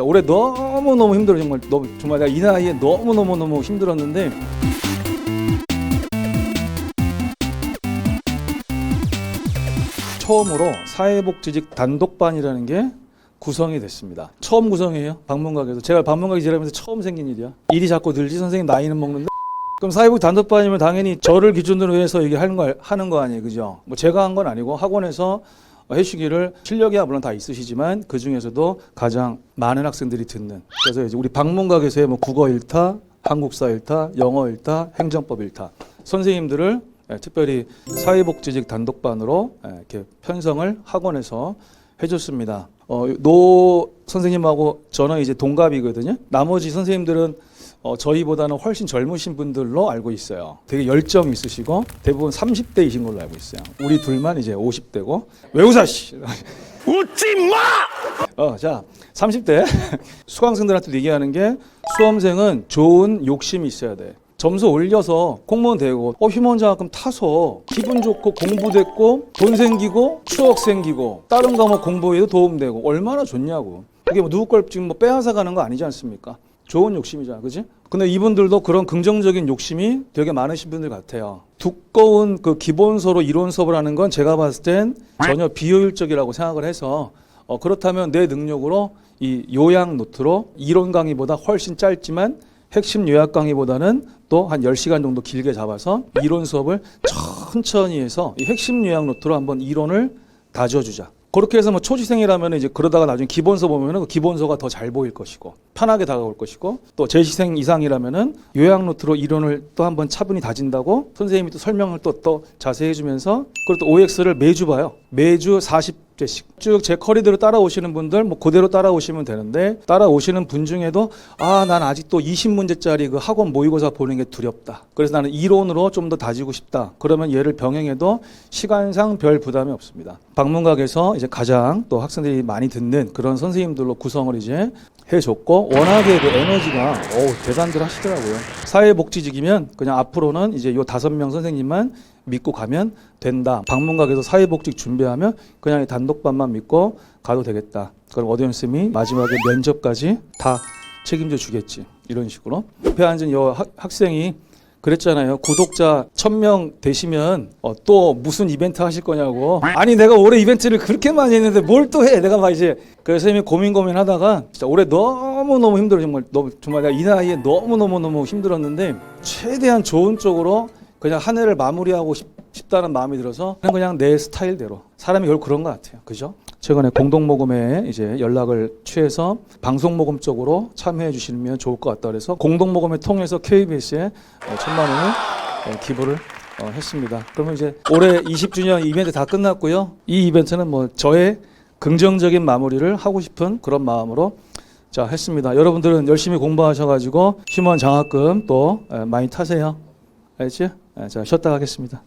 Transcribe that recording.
진짜 올해 너무 너무 힘들어 정말 너무 정말 내가 이 나이에 너무 너무 너무 힘들었는데 처음으로 사회복지직 단독반이라는 게 구성이 됐습니다. 처음 구성이에요. 방문각에서 제가 방문각 일하면서 처음 생긴 일이야. 일이 자꾸 늘지 선생님 나이는 먹는데. 그럼 사회복 단독반이면 당연히 저를 기준으로 해서 이게 하는 거 하는 거 아니에요, 그죠? 뭐 제가 한 건 아니고 학원에서 해주기를 실력이야 물론 다 있으시지만 그 중에서도 가장 많은 학생들이 듣는. 그래서 이제 우리 방문각에서의 뭐 국어 1타, 한국사 1타, 영어 1타, 행정법 1타 선생님들을 예, 특별히 사회복지직 단독반으로 예, 이렇게 편성을 학원에서 해줬습니다. 어, 노 선생님하고 저는 이제 동갑이거든요. 나머지 선생님들은 어, 저희보다는 훨씬 젊으신 분들로 알고 있어요. 되게 열정 있으시고 대부분 30대이신 걸로 알고 있어요. 우리 둘만 이제 50대고 왜 웃어 씨. 웃지 마! 어, 자, 30대 수강생들한테 얘기하는 게 수험생은 좋은 욕심이 있어야 돼. 점수 올려서 공무원 되고 어 휴먼 장학금 타서 기분 좋고 공부 됐고 돈 생기고 추억 생기고 다른 과목 공부에도 도움되고 얼마나 좋냐고 그게 뭐 누구 걸 지금 뭐 빼앗아 가는 거 아니지 않습니까? 좋은 욕심이잖아, 그지? 근데 이분들도 그런 긍정적인 욕심이 되게 많으신 분들 같아요. 두꺼운 그 기본서로 이론 수업을 하는 건 제가 봤을 땐 전혀 비효율적이라고 생각을 해서 어, 그렇다면 내 능력으로 이 요약 노트로 이론 강의보다 훨씬 짧지만 핵심 요약 강의보다는 또 한 10시간 정도 길게 잡아서 이론 수업을 천천히 해서 이 핵심 요약 노트로 한번 이론을 다져주자. 그렇게 해서 뭐 초시생이라면 이제 그러다가 나중에 기본서 보면은 그 기본서가 더 잘 보일 것이고 편하게 다가올 것이고 또 재시생 이상이라면은 요약 노트로 이론을 또 한번 차분히 다진다고 선생님이 또 설명을 또 또 자세히 해주면서 그리고 또 OX를 매주 봐요. 매주 40 제씩 쭉 제 커리대로 따라오시는 분들 뭐 그대로 따라오시면 되는데 따라오시는 분 중에도 아 난 아직도 20문제짜리 그 학원 모의고사 보는 게 두렵다. 그래서 나는 이론으로 좀 더 다지고 싶다. 그러면 얘를 병행해도 시간상 별 부담이 없습니다. 방문각에서 이제 가장 또 학생들이 많이 듣는 그런 선생님들로 구성을 이제 해줬고 워낙에 그 에너지가 어우 대단들 하시더라고요. 사회복지직이면 그냥 앞으로는 이제 요 다섯 명 선생님만 믿고 가면 된다. 방문각에서 사회복직 준비하면 그냥 이 단독반만 믿고 가도 되겠다. 그럼 어디언 쌤이 마지막에 면접까지 다 책임져 주겠지. 이런 식으로 옆에 앉은 요 학, 학생이 그랬잖아요. 구독자 1000명 되시면 어, 또 무슨 이벤트 하실 거냐고. 아니 내가 올해 이벤트를 그렇게 많이 했는데 뭘 또 해? 내가 막 이제 그래서 선생님이 고민 고민하다가 진짜 올해 너무 너무 힘들어 정말 너무 정말 내가 이 나이에 너무 너무 너무 힘들었는데 최대한 좋은 쪽으로 그냥 한 해를 마무리하고 싶, 싶다는 마음이 들어서 그냥 그냥 내 스타일대로 사람이 결국 그런 것 같아요. 그죠? 최근에 공동 모금에 이제 연락을 취해서 방송 모금 쪽으로 참여해 주시면 좋을 것 같다 그래서 공동 모금을 통해서 KBS에 천만 원을 어, 기부를 어, 했습니다. 그러면 이제 올해 20주년 이벤트 다 끝났고요. 이 이벤트는 뭐 저의 긍정적인 마무리를 하고 싶은 그런 마음으로 자 했습니다. 여러분들은 열심히 공부하셔가지고 휴먼 장학금 또 에, 많이 타세요. 알겠지? 에, 자 쉬었다 가겠습니다.